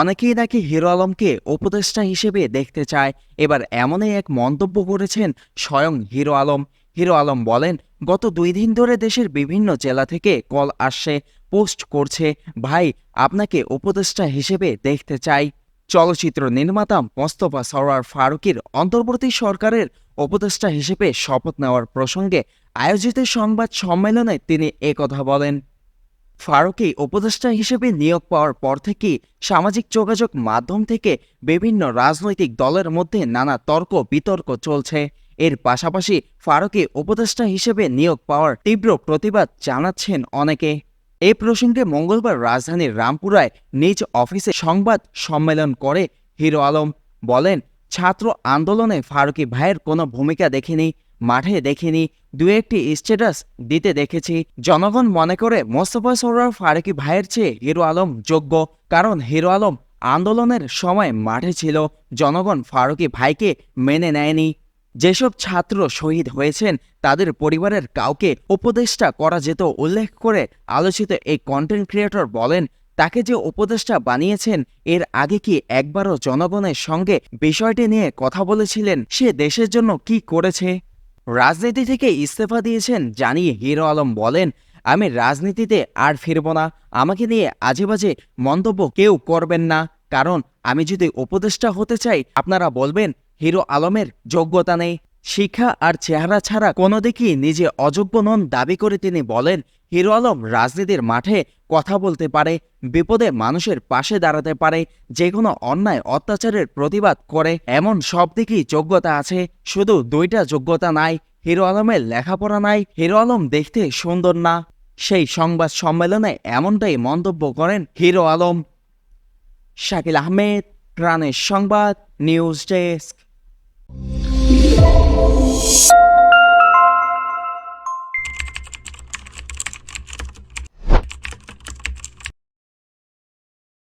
অনেকেই নাকি হিরো আলমকে উপদেষ্টা হিসেবে দেখতে চায়। এবার এমনই এক মন্তব্য করেছেন স্বয়ং হিরো আলম। হিরো আলম বলেন, গত দুই দিন ধরে দেশের বিভিন্ন জেলা থেকে কল আসছে, পোস্ট করছে। ভাই, আপনাকে উপদেষ্টা হিসেবে দেখতে চাই। চলচ্চিত্র নির্মাতা মোস্তফা সরোয়ার ফারুকির অন্তর্বর্তী সরকারের উপদেষ্টা হিসেবে শপথ নেওয়ার প্রসঙ্গে আয়োজিত সংবাদ সম্মেলনে তিনি একথা বলেন। ফারুকি উপদেষ্টা হিসেবে নিয়োগ পাওয়ার পর থেকেই সামাজিক যোগাযোগ মাধ্যম থেকে বিভিন্ন রাজনৈতিক দলের মধ্যে নানা তর্ক বিতর্ক চলছে। এর পাশাপাশি ফারুকি উপদেষ্টা হিসেবে নিয়োগ পাওয়ার তীব্র প্রতিবাদ জানাচ্ছেন অনেকে। এ প্রসঙ্গে মঙ্গলবার রাজধানীর রামপুরায় নিজ অফিসে সংবাদ সম্মেলন করে হিরো আলম বলেন, ছাত্র আন্দোলনে ফারুকি ভাইয়ের কোনো ভূমিকা দেখিনি। মাঠে দেখিনি দু একটি স্ট্যাটাস দিতে দেখেছি। জনগণ মনে করে মোস্তফা সরোয়ার ফারুকি ভাইয়ের চেয়ে হিরো আলম যোগ্য, কারণ হিরো আলম আন্দোলনের সময় মাঠে ছিল। জনগণ ফারুকি ভাইকে মেনে নেয়নি। যেসব ছাত্র শহীদ হয়েছেন, তাদের পরিবারের কাউকে উপদেষ্টা করা যেত উল্লেখ করে আলোচিত এই কন্টেন্ট ক্রিয়েটর বলেন, তাকে যে উপদেষ্টা বানিয়েছেন, এর আগে কি একবারও জনগণের সঙ্গে বিষয়টি নিয়ে কথা বলেছিলেন? সে দেশের জন্য কি করেছে? রাজনীতি থেকে ইস্তফা দিয়েছেন জানিয়ে হিরো আলম বলেন, আমি রাজনীতিতে আর ফিরব না। আমাকে নিয়ে আজেবাজে মন্তব্য কেউ করবেন না। কারণ, আমি যদি উপদেষ্টা হতে চাই, আপনারা বলবেন, হিরো আলমের যোগ্যতা নেই। শিক্ষা আর চেহারা ছাড়া কোনো দিকই নিজে অযোগ্য নন দাবি করে তিনি বলেন, হিরো আলম রাজনীতির মাঠে কথা বলতে পারে, বিপদে মানুষের পাশে দাঁড়াতে পারে যে কোনো অন্যায়, অত্যাচারের প্রতিবাদ করে। এমন সব দিকেই যোগ্যতা আছে, শুধু দুইটা যোগ্যতা নাই, হিরো আলমের লেখাপড়া নাই, হিরো আলম দেখতে সুন্দর না। সেই সংবাদ সম্মেলনে এমনটাই মন্তব্য করেন হিরো আলম। শাকিল আহমেদ প্রাণের সংবাদ, নিউজ ডেস্ক। Yeah.